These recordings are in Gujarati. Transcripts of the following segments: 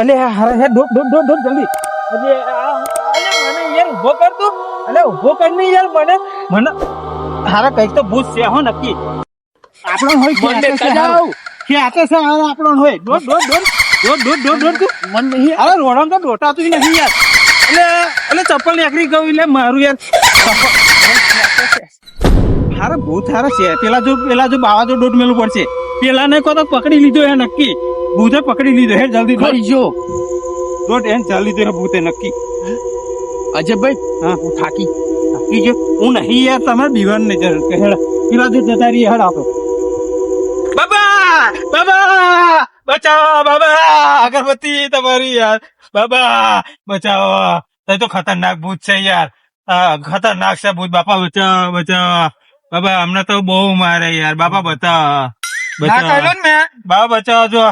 અલે હારે હે ડોટ ડોટ ડોટ જલ્દી. અજે આ અલે મને યાર ઊભો કર તું. અલે ઊભો કર ને યાર મને. મને હારા કંઈક તો ભૂત છે હો નક્કી. આપણો હોય કે આતે છે કજાવ. કે આતે હારો આપણો હોય. Dot dot dot dot dot dot dot તું મન નહીં અરે રોડમ તો ડોટાતું ય નહીં યાર. એટલે અલે ચપ્પલ નીકળી ગયું એટલે મારું યાર. હારા ભૂત હારા છે. પેલા જો પેલા જો બાવા જો ડોટ મેલું પડશે. પેલા ને કો તો પકડી લીધો એ નક્કી. ભૂતે પકડી લીધો હે જલ્દી ડોટ ખરી જો ડોટ એને ચાલી લીધો હે ભૂતે નક્કી અજયભાઈ હા હું થાકી થાકી ગયો હું નહીં યાર તમારે દીવાન ને જરૂર કે હેડા પેલા જો જતા રહીએ હેડ આપો બાબા બાબા બચાવો બાબા અગરબત્તી તમારી યાર બાબા બચાવો તે તો ખતરનાક ભૂત છે યાર આ ખતરનાક છે ભૂત બાપા બચાવો બચાવો બાબા અમને તો બહુ મારે યાર બાપા બચાવો બચાવો બાબા બચાવો જો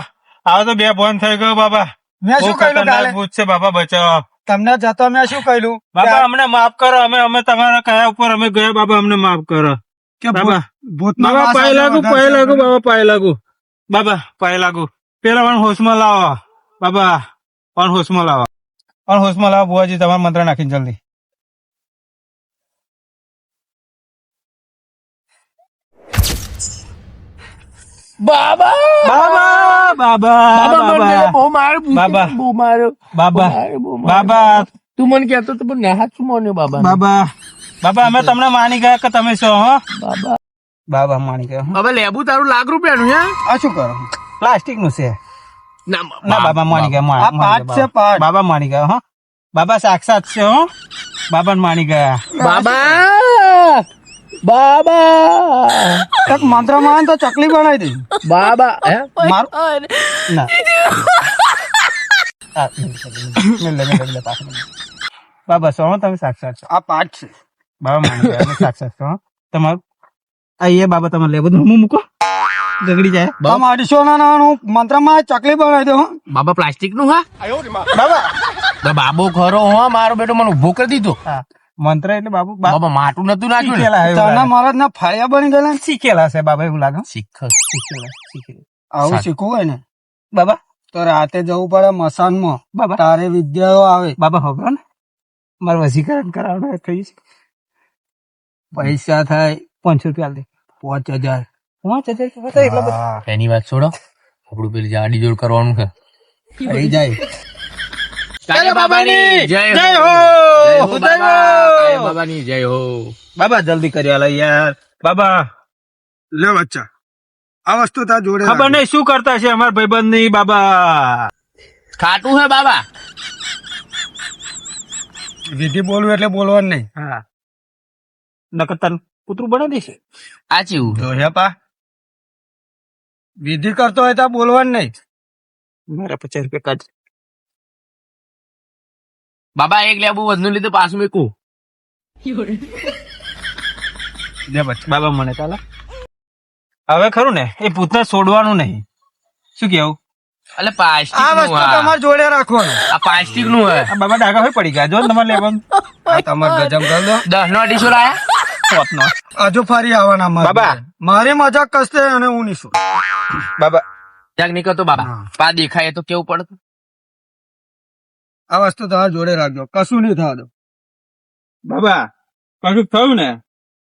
આવો તો બે ફોન થઈ ગયો બાબા. મેં શું કહ્યું કાલે? ભૂત છે બાબા બચાવો તમને જતો મેં શું કહ્યું? બાબા અમને માફ કરો અમે અમે તમારા કયા ઉપર અમે ગયા બાબા અમને માફ કરો. કે બાબા. ભૂતનો બાબા પાય લાગુ પાય લાગુ બાબા પાય લાગુ. બાબા પાય લાગુ. પેલા પણ હોશમાં લાવો. બાબા પણ હોશમાં લાવો. પણ હોશમાં લાવો બુઆજી તમારા મંત્ર નાખીને જલ્દી. બાબા! બાબા બાબા બાબા બહુ માર્યો. બાબા. બહુ માર્યો બાબા. બાબા. તું મને કહેતો તો પણ ના શું માન્યો બાબા બાબા બાબા અમે તમને માની ગયા કે તમે છો હો? બાબા. બાબા માની ગયા બાબા હવે લેબુ તારું લાખ રૂપિયાનું હે? આ શું કરો? પ્લાસ્ટિકનું છે ના બાબા માની ગયા આ માની છે પાંચ બાબા માની ગયા હો? બાબા સાક્ષાત છે હો? બાબા માની ગયા. બાબા! બાબા. એક મંત્રમાં તો ચકલી બનાવી દે. બાબા હે? મારું ના. બાબા સો તમે સાક્ષાત છો? આ પાઠ છે. બાબા માની ગયા સાક્ષાત છો તમારું આ એ બાબા તમારે લેવું બધું હું મૂકો? ગગડી જાય. બાબા. અઢીસો ના નાનું મંત્રમાં ચકલી બનાવી દો હો. બાબા પ્લાસ્ટિકનું હા? બાબા. બાબો ખરો હો મારો બેટો મને ઊભો કરી દીધો. હા. મંત્ર એટલે બાબુ બા- બાબા માટું નતું નાખ્યું તને. મહારાજ ના ફાયા બની ગયેલા શીખેલા છે બાબા એવું લાગે. શીખ શીખેલા શીખેલા. આવું શીખવું હોય ને? બાબા? તો રાતે જવું પડે મસાનમાં. બાબા? તારે વિદ્યાઓ આવે. બાબા ખબર ને. મારે વસીકરણ કરાવવાનું થઈ છે પૈસા થાય. પાંચસો રૂપિયા દે. પાંચ હજાર. પાંચ હજાર એની વાત છોડો. આપણું પેલી જાડી જોડ કરવાનું છે. થઈ જાય. જય બાબાની! જય જય હો! હો! જય બાબા હો! બાબાની જય હો. બાબા જલ્દી કરી આલો યાર. બાબા. લે બચ્ચા આ વસ્તુ તા જોડે ખબર નહીં શું કરતા છે અમારા ભાઈબંધની બાબા. ખાટું હે બાબા. વિધિ બોલવું એટલે બોલવાનું નહીં. હા. નકર તન કૂતરું બનાવી દેશે. આ ચેવું હે પા. વિધિ કરતો હોય તો બોલવાનું નહીં. મારા પચાસ રૂપિયા કાઢ બાબા એક લેબુ વધુ લીધું પાછું મેકું. બાબા મને ચાલો. હવે ખરું ને એ ભૂતને છોડવાનું નહીં. શું કેવું? એટલે પ્લાસ્ટિક આ વસ્તુ તમારે જોડે રાખવાનું. આ પ્લાસ્ટિકનું હે બાબા ડાગા હોય પડી ગયા. જો તમારે લેવાનું. આ તમારે ગજમ કરી દો. દસ નો અઢીસો લાયા? પોતનો હજુ ફરી આવવાના મારે. બાબા. મારી મજાક કસતે અને હું નીશું બાબા જાગ નીકળતો બાબા. પા દેખાય તો કેવું પડતું આ વસ્તુ તમારા જોડે રાખજો. કશું નહીં થવા દો. બાબા કશું થયું ને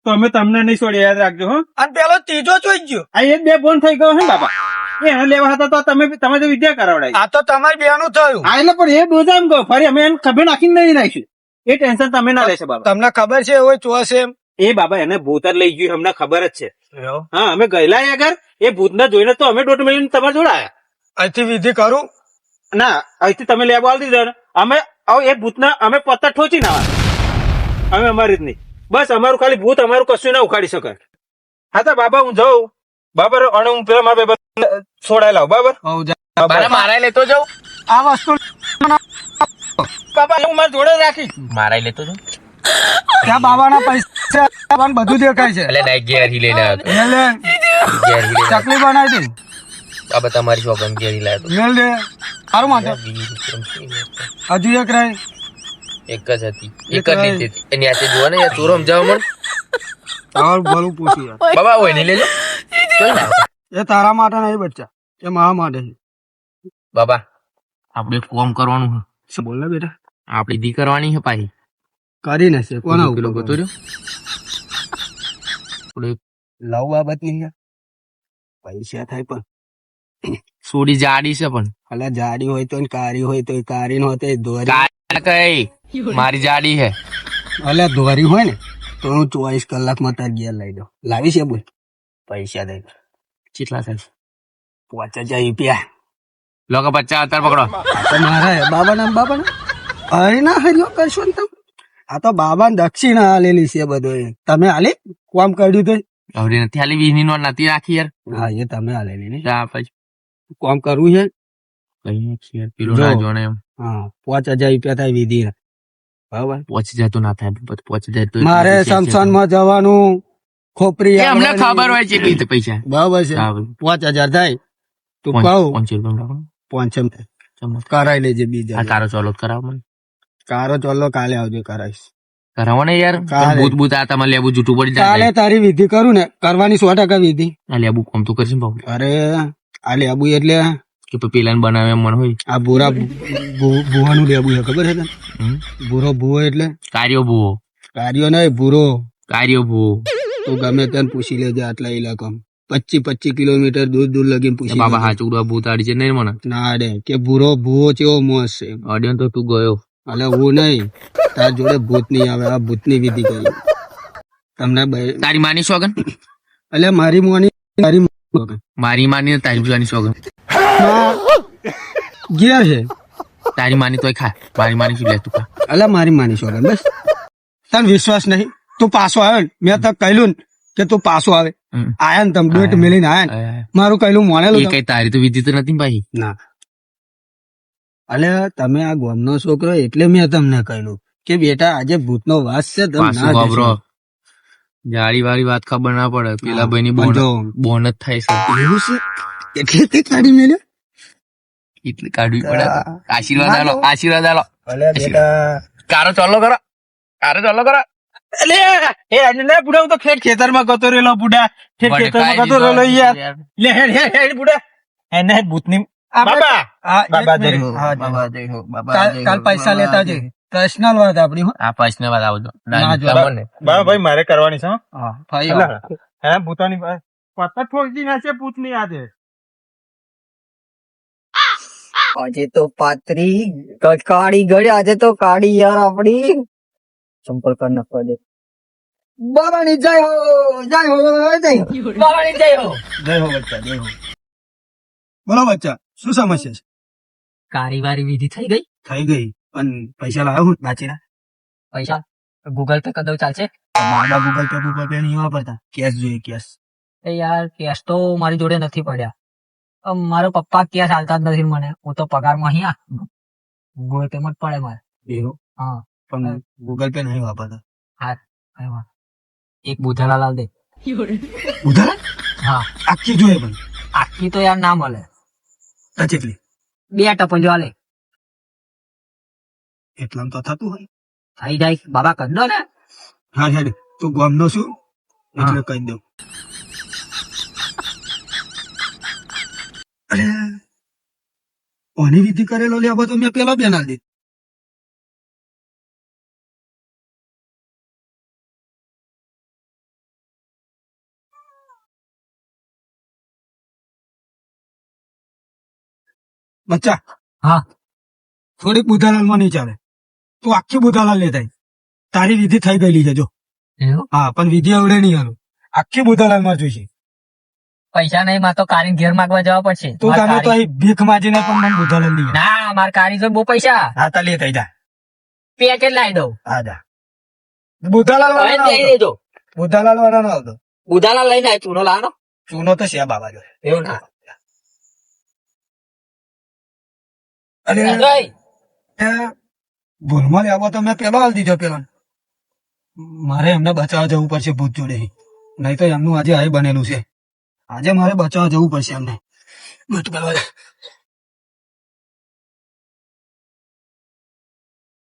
તો અમે તમને નહીં છોડી યાદ રાખજો હો. અને પેલો ત્રીજો જોઈ ગયો. આ એક બે ફોન થઈ ગયો હે બાબા? એને લેવા હતા તો તમે તમે તો વિદ્યા કરાવડાવી આ તો તમારી બેનું થયું. હા એટલે પણ એ ડોઝા એમ કહો ફરી અમે એને ખભે નાખીને નહીં નાખ્યું. એ ટેન્શન તમે ના લેશો બાબા. તમને ખબર છે એવો ચોસ એમ? એ બાબા એને ભૂત જ લઈ ગયું અમને ખબર જ છે. હા અમે ગયેલા આગળ એ ભૂતને જોઈને તો અમે દોઢ મહિને તમારે જોડાયા અહીંથી વિધિ કરું? ના અહીંથી તમે લેવા આવી દીધો ને અમે હવે એ ભૂતના અમે પત્તર ઠોચી ના આવે. અમે અમારી રીતની. બસ અમારું ખાલી ભૂત અમારું કશું ના ઉખાડી શકે હા તો બાબા હું જાઉં. બાબર અને હું પેલા મારા છોડાય લાવ. બરાબર હઉ મારા લેતો જાઉં? આ વસ્તુ બાબા હું મારા જોડે રાખી. મારા લેતો જાઉં? ત્યાં બાબાના પૈસા બધું દેખાય છે. એટલે ના ઘેર હી લઈને આવ્યો. ચકલી બનાવી દે બાબા તમારી શોખ ઘેર હી લાવ્યો માટે તો હજુ એક રહી એક જ હતી. એક જ લીધી હતી. એની આથી જોવા ને યાર ચોરો સમજાવો મન. તારું ભલું પૂછી યાર. બાબા હોય નહીં લેજો. એ તારા માટે નહીં બચ્ચા. એ મારા માટે છે. બાબા આપણે કોમ કરવાનું છે. શું બોલ ને બેટા? આપણી દી કરવાની છે પાછી. કરી નાખશે કોના પેલો ઉપર ગતો રહ્યો આપણે લવ બાબત પૈસા થાય પણ. સોડી જાડી છે પણ. અલા જાડી હોય તો ને કારી હોય તો કારી નો હોય તો દોરી. કાળા કઈ? મારી જાડી છે. અલા દોરી હોય ને તો હું ચોવીસ કલાકમાં તાર ઘેર લઈ દઉં લાવી છે બોલ. પૈસા દઈ કેટલા થાય? પાંચ હજાર રૂપિયા લોકો પચાસ અત્યારે પકડો. આ તો મારા બાબા નામ બાબા નામ અરે ના હરિયો કરશો ને તમે. આ તો બાબા દક્ષિણા આલેલી છે બધું તમે આલે? કોમ કર્યું તો? હવે નથી હાલી વીસની નોટ નથી રાખી યાર. હા એ તમે આલેલી ને. તા પછી. કોમ કરવું છે? પાંચ હજાર રૂપિયા થાય વિધિ. બરાબર? પહોંચી જાય ના થાય પહોંચી જાય તો મારે શમશાનમાં જવાનું. ખોપરી અમને ખબર હોય છે એટલી પૈસા. બરાબર છે. પાંચ હજાર થાય. તું કહું. પાંચસો રૂપિયા રાખો. પાંચમ થાય. ચમો. કરાઈ લેજે બીજા. કારો ચાલો કરાવો મને. કારો ચોલો કાલે આવજો કરાવીશ. કરાવો ને યાર. ભૂત ભૂત આ તમારે લેબુ જૂઠું પડી કાલે તારી વિધિ કરું ને. કરવાની સો ટકા વિધિ. આ લેબુ કોમ તો કરશે અરે આ લેબુ એટલે કે પેલા બનાવે મન હોય. આ બોરા ભૂવાનું લેબુ છે ખબર છે તને? ભૂરો ભૂવો એટલે? કાર્યો ભૂવો. કાર્યો નહીં ભૂરો. કાર્યો ભૂવો. તું ગમે તેને પૂછી લેજે આટલા ઇલાકામાં પચી પચી કિલોમીટર દૂર દૂર લગીને પૂછી બાબા ઉડવા ભૂત આડી છે નહીં મને? ના રે કે ભૂરો ભૂવો ચેવો મોસ છે. ઓડિયન તો તું ગયો. અલે હું નહીં તાર જોડે ભૂત નહીં આવે આ ભૂતની વિધિ કરી. તમને તારી માની સોગન એટલે મારી મોની મોની મારી માની તારી માની સોગન ગયા છે. તારી માની તોય ખા. મારી માની શું લે તું ખા. અલા મારી માની સોગન બસ. તને વિશ્વાસ નહીં. તું પાછો આવ્યો ને. મેં તો કહ્યું કે તું પાછો આવે. આયા ને તમે ડોટ મેલીને આયા ને. મારું કહેલું મોનેલું એ કઈ તારી તો વિધિ તો નથી ભાઈ? ના. અલે તમે આ ગોમનો છોકરો એટલે મેં તમને કહ્યું કે બેટા આજે ભૂતનો વાસ છે તમે ના. જાડી વાળી વાત ખબર ના પડે. પેલા ભાઈ ની બોન જ થાય છે. એવું છે? એટલે તે કાઢી મેલ્યો? એટલે કાઢવી પડે. આશીર્વાદ આલો આશીર્વાદ આલો. કારો ચાલો કરો. કારો ચાલો કરો. એટલે એ આજે બુડા હું તો ખેત ખેતરમાં ગતો રેલો બુડા. ખેત ખેતરમાં ગતો રહેલો યાર. લે હેડ હેડ હેડ બુડા. એને ભૂતની બાબા! બાબા જય હો, બાબા જય હો, બાબા કાલ પૈસા લેતા જઈ. પર્સનલ વાત આપણી હો. આ પૈસા વાત આવજો ના બાબા ભાઈ મારે કરવાની છે હા. ભાઈ હે ભૂતાની પત્તા ઠોકી નાખે ભૂતની આજે આજે તો પાતરી કાળી ગળી આજે તો કાળી યાર આપણી. સંપર્ક કર નાખવા દે બાબાની જય હો જય હો જય હો. બાબાની જય હો. જય હો બચ્ચા જય હો. બોલો બચ્ચા શું સમસ્યા છે? કારીવારી વિધિ થઈ ગઈ? થઈ ગઈ. પણ પૈસા લાવ્યો હું બાચીના પૈસા? ગૂગલ પે કદાચ ચાલશે? મારા ગૂગલ પે ગૂગલ પે નહીં વાપરતા. કેશ જોઈએ કેશ એ યાર કેશ તો મારી જોડે નથી પડ્યા. મારો પપ્પા કેશ હાલતા જ નથી મને. હું તો પગારમાં અહીંયા. ગૂગલ પે માં જ પડે મારે. એવું? હા. પણ ગૂગલ પે નહીં વાપરતા. હા. એક બુધાલા લાલ દે. બુધાલા? હા. આખી જોઈએ પણ. આખી તો યાર ના મળે. ટચ બે ટપલ જો હાલે એટલામાં તો થતું હોય. થઈ જાય. બાબા કરી દો ને. હા હેડ. તું ગામનો છું એટલે કહી દઉં. અરે ઓની વિધિ કરેલો લે તો મેં પેલા બેન આલી બચ્ચા. હા. થોડીક બુધાલાલમાં નહીં ચાલે. તું આખી બુધાલાલ લે થાય. તારી વિધિ થઈ ગયેલી છે જો. હા પણ વિધિ આવડે નહીં આનું. આખી બુધાલાલમાં જોઈશે પૈસા નહીં માં તો કારી ઘેર માંગવા જવા પડશે. તું તમે તો અહીં ભીખ માજીને પણ મને બુધાલાલ લઈ ના માર કારી જો બહુ પૈસા. હા તા લેતા જા. પેકેટ લાવી દઉં. હા જા. બુધાલાલ વાળા દઈ દેજો બુધાલાલ વાળા નો આવતો. બુધાલા લઈને આય ચૂનો લાવવાનો ચૂનો તો છે બાબા જો એવું ના. અરે ભૂલમાં લેવા તો મેં પેલો હાલ દીધો પેલા. મારે એમને બચાવવા જવું પડશે ભૂત જોડે નહીં તો એમનું આજે આ બનેલું છે. આજે મારે બચાવવા જવું પડશે એમને. ભૂત પેલો